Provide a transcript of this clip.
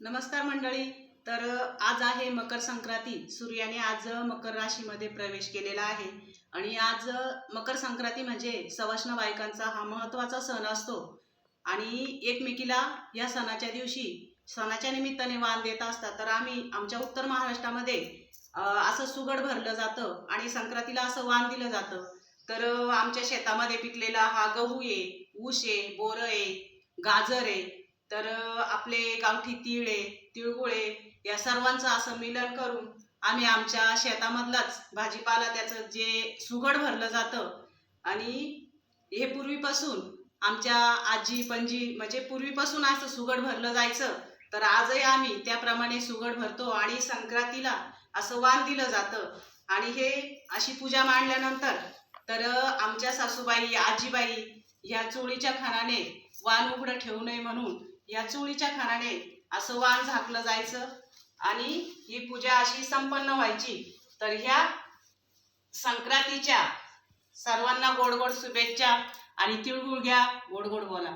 नमस्कार मंडळी. तर आज आहे मकर संक्रांती. सूर्याने आज मकर राशीमध्ये प्रवेश केलेला आहे. आणि आज मकर संक्रांती म्हणजे सवाष्ण बायकांचा हा महत्त्वाचा सण असतो. आणि एकमेकीला या सणाच्या दिवशी सणाच्या निमित्ताने वाण देत असतात. तर आम्ही आमच्या उत्तर महाराष्ट्रामध्ये असं सुगड भरलं जातं आणि संक्रांतीला असं वाण दिलं जातं. तर आमच्या शेतामध्ये पिकलेला हा गहू आहे ऊस आहे बोरं आहे गाजर आहे तर आपले गावठी तिळे आहे या सर्वांचं असं मिलन करून आम्ही आमच्या शेतामधलाच भाजीपाला त्याचं जे सुगड भरलं जातं आणि हे पूर्वीपासून आमच्या आजी पणजी म्हणजे पूर्वीपासून असं सुगड भरलं जायचं. तर आजही आम्ही त्याप्रमाणे सुगड भरतो आणि संक्रांतीला असं वाण दिलं जातं. आणि हे अशी पूजा मांडल्यानंतर तर आमच्या सासूबाई आजीबाई ह्या चोळीच्या खानाने वाण उघडं ठेवू नये म्हणून या चुळीच्या खानाने असं वाण झाकलं जायचं आणि ही पूजा अशी संपन्न व्हायची. तर ह्या संक्रांतीच्या सर्वांना गोड गोड शुभेच्छा आणि तिळगुळ घ्या. गोड गोड बोला.